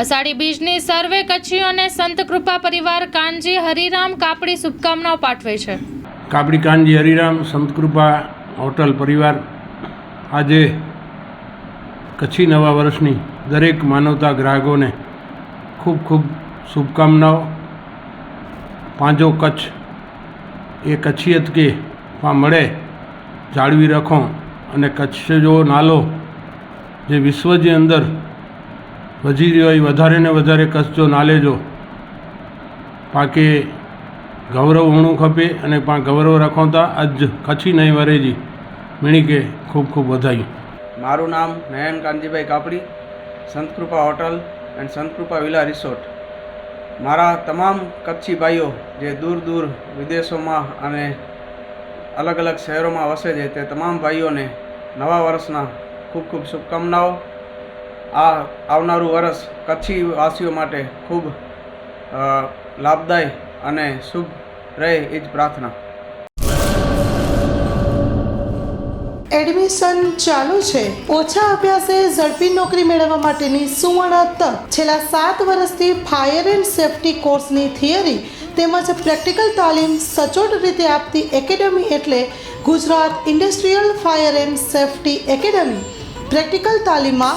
અષાઢી બીજની સર્વે કચ્છીઓને સંત કૃપા પરિવાર કાનજી હરિરામ કાપડી શુભકામનાઓ પાઠવે છે. કાપડી કાનજી હરિરામ સંતકૃપા હોટલ પરિવાર, આજે કચ્છી નવા વર્ષની દરેક માનવતા ગ્રાહકોને ખૂબ ખૂબ શુભકામનાઓ. પાંજો કચ્છ, એ કચ્છિયત કે મળે જાળવી રાખો અને કચ્છ જો નાલો, જે વિશ્વની અંદર વધી રહ્યો એ વધારે ને વધારે કચ્છ જો લેજો પાકે ગૌરવ હોણું ખપે અને પણ ગૌરવ રખોતા અજ કચ્છી નહીં વરેજી. મીણી કે ખૂબ ખૂબ વધાઈ મારું નામ Nayan Kantibhai Kapadi, Santkrupa hotel and Santkrupa villa resort. મારા તમામ કચ્છી ભાઈઓ જે દૂર દૂર વિદેશોમાં અને અલગ અલગ શહેરોમાં વસે છે, તે તમામ ભાઈઓને નવા વર્ષના ખૂબ ખૂબ શુભકામનાઓ. આ આવનારું વર્ષ કચ્છી વાસીઓ માટે ખૂબ લાભદાય અને શુભ રહે એ જ પ્રાર્થના. એડમિશન ચાલુ છે. ઓછા અભ્યાસે ઝડપી નોકરી મેળવવા માટેની સુવર્ણ તક. છેલ્લા સાત વર્ષથી ફાયર એન્ડ સેફટી કોર્સની થિયરી તેમજ પ્રેક્ટિકલ તાલીમ સચોટ રીતે આપતી એકેડમી એટલે Gujarat industrial fire and safety academy. Practical તાલીમમાં